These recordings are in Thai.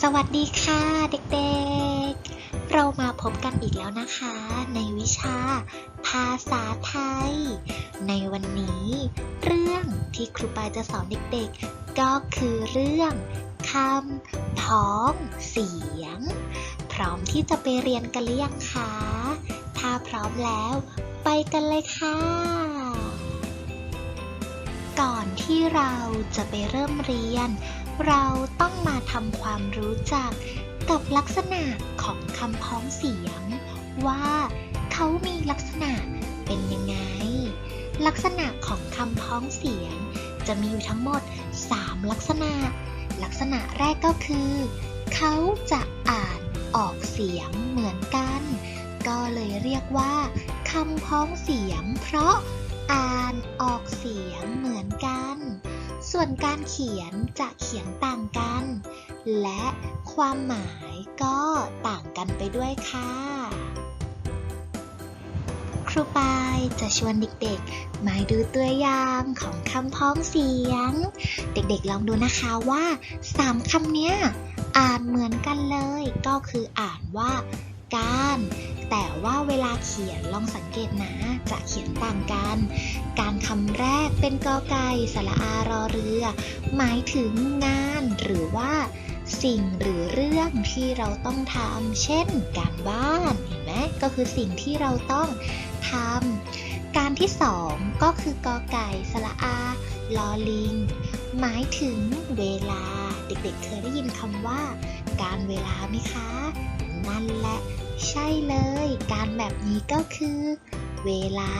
สวัสดีค่ะเด็กๆ เรามาพบกันอีกแล้วนะคะ ในวิชา ภาษาไทย ในวันนี้ เรื่องที่ครูปายจะสอนเด็กๆ ก็คือเรื่องคำพ้องเสียง พร้อมที่จะไปเรียนกันหรือยังคะ ถ้าพร้อมแล้ว ไปกันเลยค่ะ ก่อนที่เราจะไปเริ่มเรียน เราต้องมาทำความรู้จักกับลักษณะของคำพ้องเสียง ว่าเขามีลักษณะเป็นยังไง ลักษณะของคำพ้องเสียง จะมีอยู่ทั้งหมด 3 ลักษณะ ลักษณะแรกก็คือ เขาจะอ่านออกเสียงเหมือนกัน ก็เลยเรียกว่าคำพ้องเสียง เพราะ อ่านออกเสียงเหมือนกัน ส่วนการเขียนจะเขียนต่างกัน และความหมายก็ต่างกันไปด้วยค่ะ ครูปายจะชวนเด็กๆ มาดูตัวอย่างของคำพ้องเสียง เด็กๆลองดูนะคะว่าสามคำเนี้ย อ่านเหมือนกันเลยก็คืออ่านว่า การ แต่ว่าเวลาเขียนลองสังเกตนะ จะเขียนต่างกัน การคำแรกเป็นกอไก่สระอารอเรือ หมายถึงงานหรือว่าสิ่งหรือเรื่องที่เราต้องทำ เช่น การบ้านเห็นไหมก็คือสิ่งที่เราต้องทำ การที่สองก็คือกอไก่สระอาลอลิง หมายถึงเวลา เด็กๆ เคยได้ยินคำว่า การเวลาไหมคะ นั่นแหละ ใช่เลย การแบบนี้ก็คือ เวลา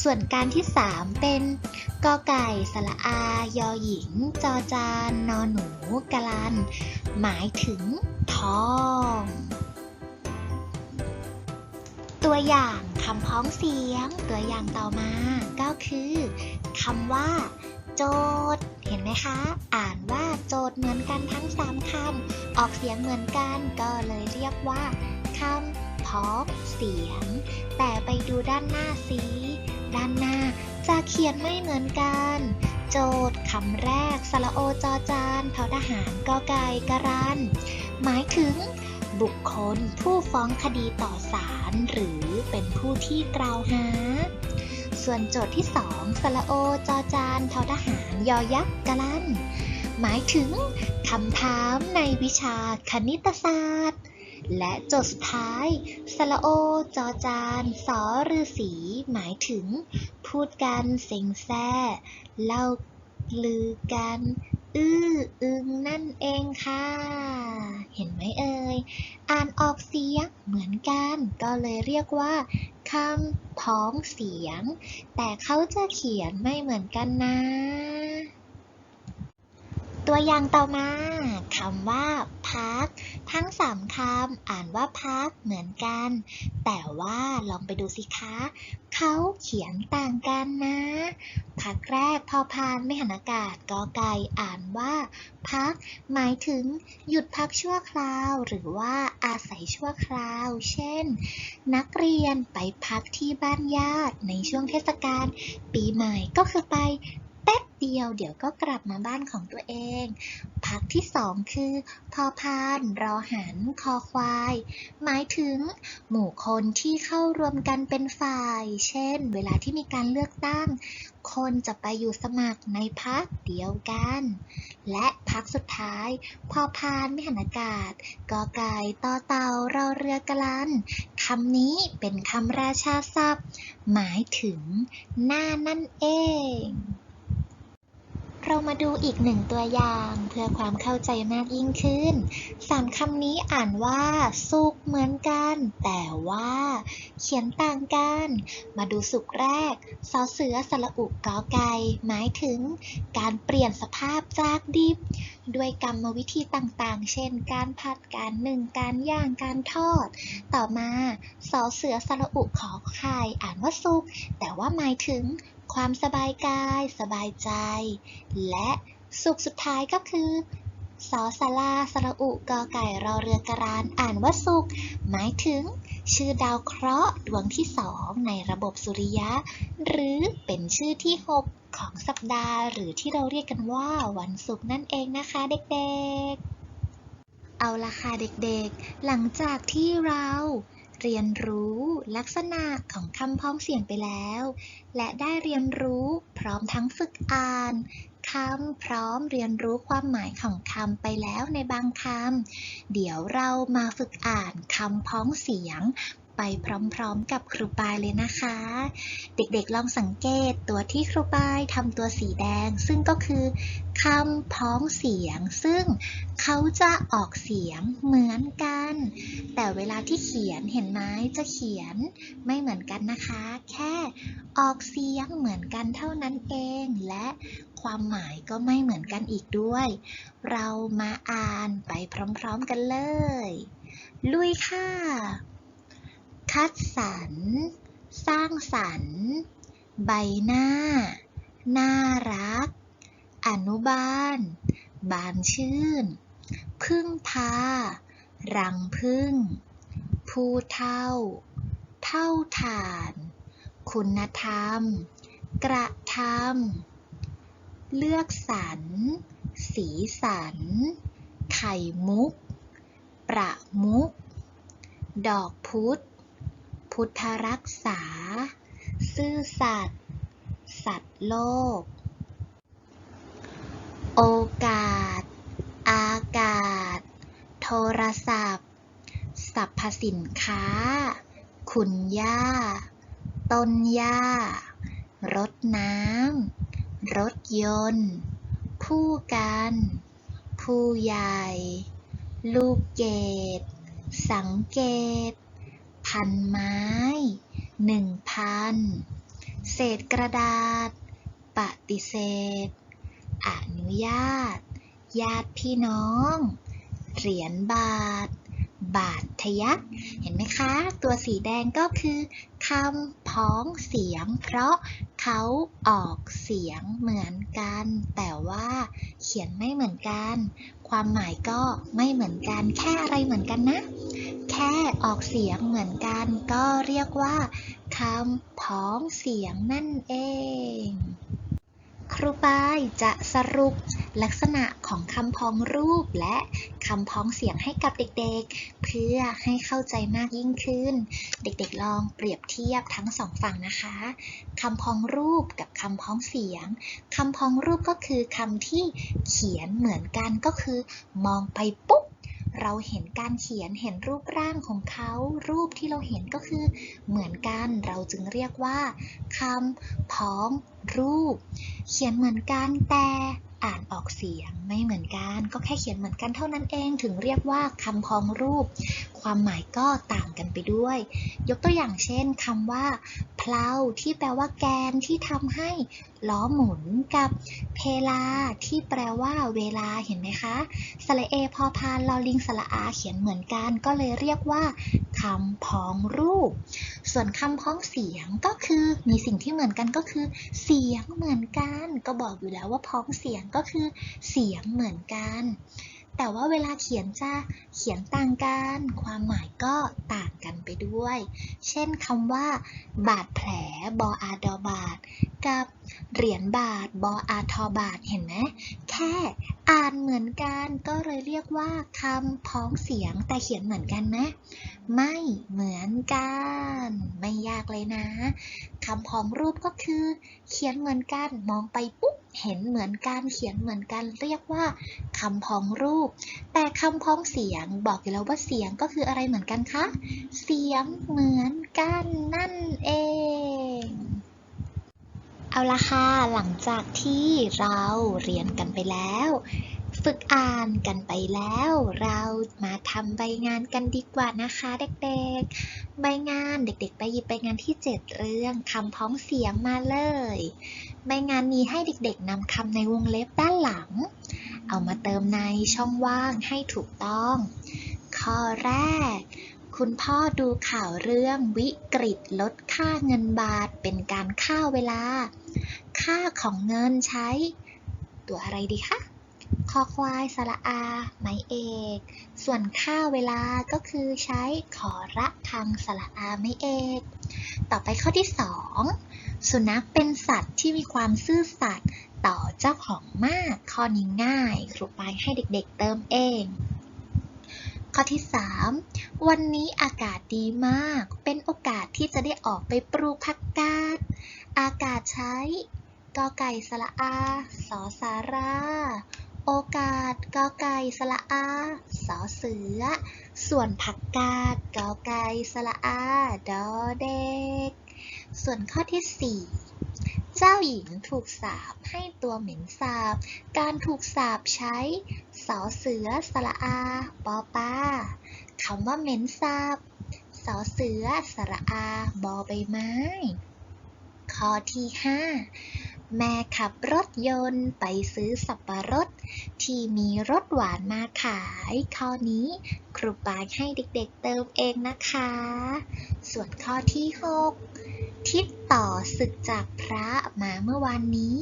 ส่วนการที่ 3 เป็นกอไก่สระอา ยอหญิง จอจาน นอหนูกะลัน หมายถึงทอง ตัวอย่างคำพ้องเสียง ตัวอย่างต่อมาก็คือคำว่า โจทย์เห็นไหมคะ อ่านว่าโจทย์เหมือนกันทั้ง3คำออกเสียงเหมือนกันก็เลยเรียกว่า คำพ้องเสียง แต่ไปดูด้านหน้าสิด้านหน้าจะเขียนไม่เหมือนกัน โจทย์คำแรกสระโอจอจานทอทหารกอไก่กรัน หมายถึง บุคคลผู้ฟ้องคดีต่อศาลหรือเป็นผู้ที่กล่าวหา ส่วนโจทย์ที่สองสระโอจอจานทอทหารยอยักษ์กะลัน หมายถึงคำถามในวิชาคณิตศาสตร์ และโจทย์สุดท้ายสระโอ จอจาน สอฤาษี หมายถึง พูดกันเซ็งแซ่เล่าลือกัน อื้ออึงนั่นเองค่ะ เห็นไหมเอ่ย อ่านออกเสียงเหมือนกัน ก็เลยเรียกว่าคำพ้องเสียง แต่เขาจะเขียนไม่เหมือนกันนะ ตัวอย่างต่อมาคำว่าพักทั้งสามคำอ่านว่าพักเหมือนกัน แต่ว่าลองไปดูสิคะเขาเขียนต่างกันนะพักแรกพอพานไม่หันอากาศกอไก่อ่านว่า พัก หมายถึง หยุดพักชั่วคราว หรือว่าอาศัยชั่วคราว เช่น นักเรียนไปพักที่บ้านญาติในช่วงเทศกาลปีใหม่ก็คือไป แป๊บเดียวเดี๋ยวก็กลับมาบ้านของตัวเอง พักที่สองคือ พอพานรอหัน คอควาย หมายถึง หมู่คนที่เข้ารวมกันเป็นฝ่าย เช่น เวลาที่มีการเลือกตั้ง คนจะไปอยู่สมัครในพักเดียวกัน และพักสุดท้าย พอพานไม่หันอากาศ กอไก่ต่อเต่ารอเรือกะลันคำนี้เป็นคำราชาศัพท์ หมายถึงหน้านั่นเอง มาดูอีกหนึ่งตัวอย่างเพื่อความเข้าใจมากยิ่งขึ้นสามคำนี้อ่านว่า สุกเหมือนกัน แต่ว่า เขียนต่างกัน มาดูสุกแรกสอเสือสระอุกกอไก่หมายถึง การเปลี่ยนสภาพจากดิบ ด้วยกรรมวิธีต่างๆ เช่น การผัดการนึ่งการย่างการทอด ต่อมาสอเสือสระอุขอไข่อ่านว่าสุกแต่ว่าหมายถึง ความสบายกาย สบายใจ และสุขสุดท้ายก็คือสอสาราสระอุกอไก่รอเรือกรานอ่านว่าสุข หมายถึง ชื่อดาวเคราะห์ดวงที่สองในระบบสุริยะ หรือเป็นชื่อที่ 6 ของสัปดาห์ หรือที่เราเรียกกันว่าวันศุกร์นั่นเองนะคะเด็กๆ เอาละค่ะเด็กๆ หลังจากที่เรา เรียนรู้ลักษณะของคำพ้องเสียงไปแล้ว และได้เรียนรู้พร้อมทั้งฝึกอ่านคำพร้อมเรียนรู้ความหมายของคำไปแล้วในบางคำ เดี๋ยวเรามาฝึกอ่านคำพ้องเสียง ไปพร้อมๆ กับครูปายเลยนะคะ เด็กๆลองสังเกตตัวที่ครูปายทำตัวสีแดง ซึ่งก็คือคำพ้องเสียง ซึ่งเขาจะออกเสียงเหมือนกัน แต่เวลาที่เขียนเห็นไหมจะเขียนไม่เหมือนกันนะคะ แค่ออกเสียงเหมือนกันเท่านั้นเอง และความหมายก็ไม่เหมือนกันอีกด้วย เรามาอ่านไปพร้อมๆกันเลย ลุยค่ะ คัดสรร สร้างสรรค์ ใบหน้า น่ารัก อนุบาล บานชื่น พึ่งพา รังพึ่ง ผู้เท่า เท่าฐาน คุณธรรม กระทำเลือกสรร สีสัน ไข่มุก ประมุกดอกพุธ พุทธรักษา ซื่อสัตย์สัตว์โลก โอกาส อากาศ โทรศัพท์ สรรพสินค้า คุณย่า ต้นหญ้ารถน้ำ รถยนต์ผู้กัน ผู้ใหญ่ ลูกเกดสังเกต พันไม้หนึ่งพันเศษกระดาษ ปฏิเสธ อนุญาต ญาติพี่น้อง เหรียญบาท บาททยักเห็นไหมคะ ตัวสีแดงก็คือคำพ้องเสียง เพราะเขาออกเสียงเหมือนกัน แต่ว่าเขียนไม่เหมือนกัน ความหมายก็ไม่เหมือนกัน แค่อะไรเหมือนกันนะ แค่ออกเสียงเหมือนกันก็เรียกว่าคำพ้องเสียงนั่นเอง ครูปายจะสรุปลักษณะของคำพ้องรูปและคำพ้องเสียงให้กับเด็กๆ เพื่อให้เข้าใจมากยิ่งขึ้น เด็กๆลองเปรียบเทียบทั้งสองฝั่งนะคะคำพ้องรูปกับคำพ้องเสียงคำพ้องรูปก็คือคำที่เขียนเหมือนกันก็คือ มองไปปุ๊บ เราเห็นการเขียนเห็นรูปร่างของเขา รูปที่เราเห็นก็คือเหมือนกันเราจึงเรียกว่าคำพ้องรูป เขียนเหมือนกันแต่ อ่านออกเสียงไม่เหมือนกัน ก็แค่เขียนเหมือนกันเท่านั้นเองถึงเรียกว่าคำพ้องรูป ความหมายก็ต่างกันไปด้วย ยกตัวอย่างเช่นคำว่าเพลาที่แปลว่าแกนที่ทำให้ล้อหมุนกับเพลาที่แปลว่าเวลาเห็นไหมคะสระเอพอพานลอลิงสระอาเขียนเหมือนกัน ก็เลยเรียกว่าคำพ้องรูป ส่วนคำพ้องเสียงก็คือมีสิ่งที่เหมือนกันก็คือ เสียงเหมือนกัน ก็บอกอยู่แล้วว่าพ้องเสียงก็คือเสียงเหมือนกัน แต่ว่าเวลาเขียนจะเขียนต่างกัน ความหมายก็ต่างกันไปด้วย เช่นคำว่า บาดแผลบออาดอบาดกับเหรียญบาทบออาทอบาทเห็นไหมแค่อ่านเหมือนกันก็เลยเรียกว่าคำพ้องเสียงแต่เขียนเหมือนกันไหมไม่เหมือนกัน ไม่ยากเลยนะคำพ้องรูปก็คือ เขียนเหมือนกันมองไปปุ๊บ เห็นเหมือนกันเขียนเหมือนกันเรียกว่าคำพ้องรูป แต่คำพ้องเสียงบอกอยู่แล้วว่าเสียงก็คืออะไรเหมือนกันคะ เสียงเหมือนกันนั่นเอง เอาละค่ะหลังจากที่เราเรียนกันไปแล้ว ฝึกอ่านกันไปแล้ว เรามาทำใบงานกันดีกว่านะคะเด็กๆ ใบงานเด็กๆ ไปหยิบใบงานที่ 7 เรื่องคำพ้องเสียงมาเลย ใบงานมีให้เด็กๆนำคำในวงเล็บด้านหลัง เอามาเติมในช่องว่างให้ถูกต้อง ข้อแรก คุณพ่อดูข่าวเรื่องวิกฤตลดค่าเงินบาทเป็นการค่าเวลา ค่าของเงินใช้ ตัวอะไรดีคะ คอควายสระอาไม้เอก ส่วนค่าเวลาก็คือใช้ขอระคังสระอาไม้เอก ต่อไปข้อที่ 2 สุนัขเป็นสัตว์ที่มีความซื่อสัตย์ต่อเจ้าของมาก ข้อนี้ง่าย ครูปายให้เด็กๆเติมเอง ข้อที่ 3 วันนี้อากาศดีมาก เป็นโอกาสที่จะได้ออกไปปลูกผักกาด อากาศใช้กอไก่สระอา สอสารา โอกาสกอไก่สระอาสอเสือ ส่วนผักกาดกอไก่สระอาดอเด็ก ส่วนข้อที่4เจ้าหญิงถูกสาปให้ตัวเหม็นสาบ การถูกสาปใช้สอเสือสระอาปอปาคำว่าเหม็นสาบสอเสือสระอาบอใบไม้ ข้อที่5 แม่ขับรถยนต์ไปซื้อสับปะรด ที่มีรสหวานมาขาย ข้อนี้ครูปายให้เด็กๆเติมเองนะคะ ส่วนข้อที่ 6 ทิศต่อศึกจากพระมาเมื่อวานนี้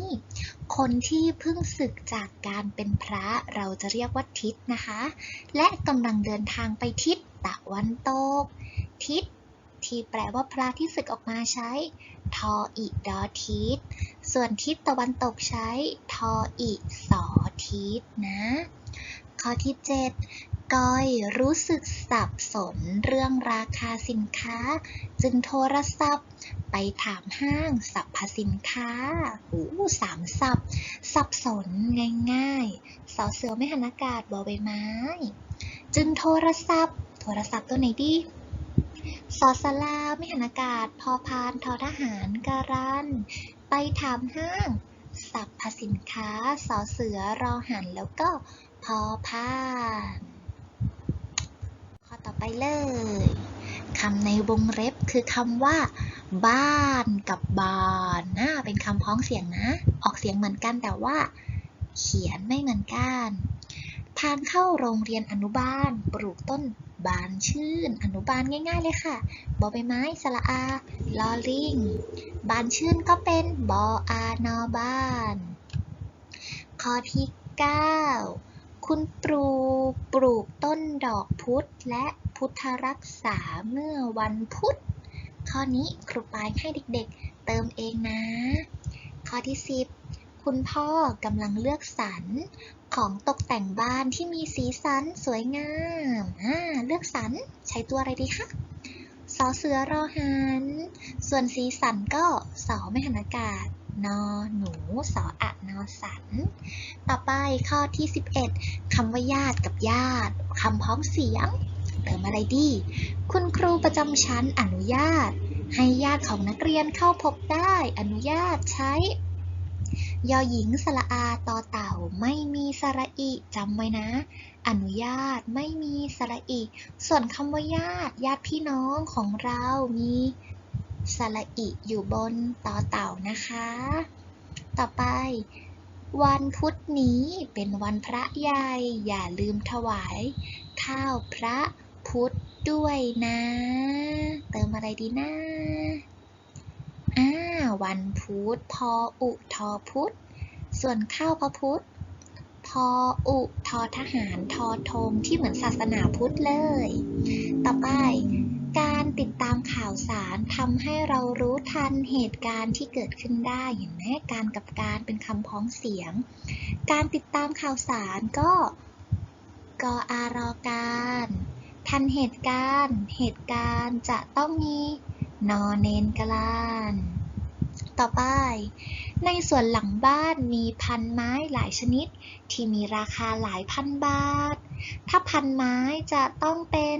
คนที่เพิ่งศึกจากการเป็นพระเราจะเรียกว่าทิศนะคะ และกำลังเดินทางไปทิศตะวันตก ทิศที่แปลว่าพระที่ศึกออกมาใช้ ทออิดอทิศ ส่วนทิศตะวันตกใช้ ทออิสอทิศนะ ข้อที่ 7 ก้อยรู้สึกสับสนเรื่องราคาสินค้า จึงโทรศัพท์ไปถามห้างสรรพสินค้าโอ้สามสับ สับสนง่ายๆสอเสือไม่หันอากาศบอใบไม้ จึงโทรศัพท์ โทรศัพท์ตัวไหนดี สอสลาไม่หันอากาศ พอพานทอทหารการัน ไปถามห้างสรรพสินค้า สอเสือรอหันแล้วก็พอพานข้อต่อไปเลยคำในวงเล็บคือคำว่า บ้านกับบานนะเป็นคำพ้องเสียงนะ ออกเสียงเหมือนกันแต่ว่า เขียนไม่เหมือนกัน ทางเข้าโรงเรียนอนุบาลปลูกต้น บานชื่น อนุบาลง่าย ๆ เลยค่ะ บอใบไม้ สระอา ลอลิง บานชื่นก็เป็นบออานอบาน ข้อที่ 9 คุณปลูกปลูกต้นดอกพุธและพุทธรักษาเมื่อวันพุธ ข้อนี้ครูปายให้เด็กๆ เติมเองนะ ข้อที่ 10 คุณพ่อกำลังเลือกสรร ของตกแต่งบ้านที่มีสีสันสวยงามอ่าเลือกสรรใช้ตัวอะไรดีคะสอเสือรอหัน ส่วนสีสันก็สอไม่หันอากาศ นอหนูสออะนอสัน ต่อไปข้อที่ 11คำว่าญาติกับญาติคำพ้องเสียง เติมอะไรดี คุณครูประจำชั้นอนุญาต ให้ญาติของนักเรียนเข้าพบได้ อนุญาตใช้ ยอหญิงสระอาต่อเต่าไม่มีสระอิจำไว้นะ อนุญาตไม่มีสระอิ ส่วนคำว่าญาติญาติพี่น้องของเรามีสระอิอยู่บนต่อเต่านะคะ ต่อไป วันพุธนี้เป็นวันพระใหญ่ อย่าลืมถวาย ข้าวพระพุธด้วยนะ เติมอะไรดีนะ อ่าวันพุธพออุทอพุธส่วนข้าวพระพุธพออุทอทหารทอธงที่เหมือนศาสนาพุทธเลย ต่อไป การติดตามข่าวสารทำให้เรารู้ทันเหตุการณ์ที่เกิดขึ้นได้เห็นไหมการกับการเป็นคำพ้องเสียง การติดตามข่าวสารก็กออารอการ ทันเหตุการณ์ เหตุการณ์จะต้องมี นอนเนนกลาน ต่อไป ในส่วนหลังบ้านมีพันไม้หลายชนิด ที่มีราคาหลายพันบาท ถ้าพันไม้จะต้องเป็น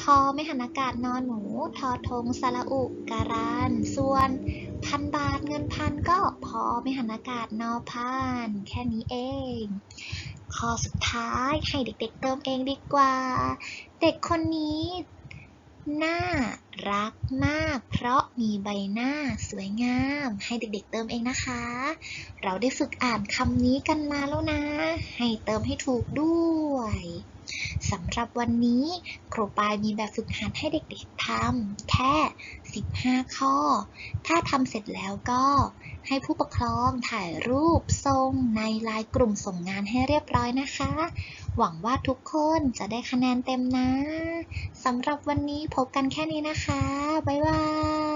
พอไม่หันอากาศนอนหนู ทอทงสระอุการาน ส่วนพันบาทเงินพันก็พอไม่หันอากาศนอพันแค่นี้เอง ข้อสุดท้ายให้เด็กๆเติมเองดีกว่า เด็กคนนี้ น่ารักมาก เพราะมีใบหน้าสวยงาม ให้เด็กๆเติมเองนะคะ เราได้ฝึกอ่านคำนี้กันมาแล้วนะ ให้เติมให้ถูกด้วยสำหรับวันนี้ครูปายมีแบบฝึกหัดให้เด็กๆทำแค่ 15 ข้อ ถ้าทำเสร็จแล้วก็ให้ผู้ปกครองถ่ายรูปส่งในไลน์กลุ่มส่งงานให้เรียบร้อยนะคะ หวังว่าทุกคนจะได้คะแนนเต็มนะ สำหรับวันนี้พบกันแค่นี้นะคะ บ๊ายบาย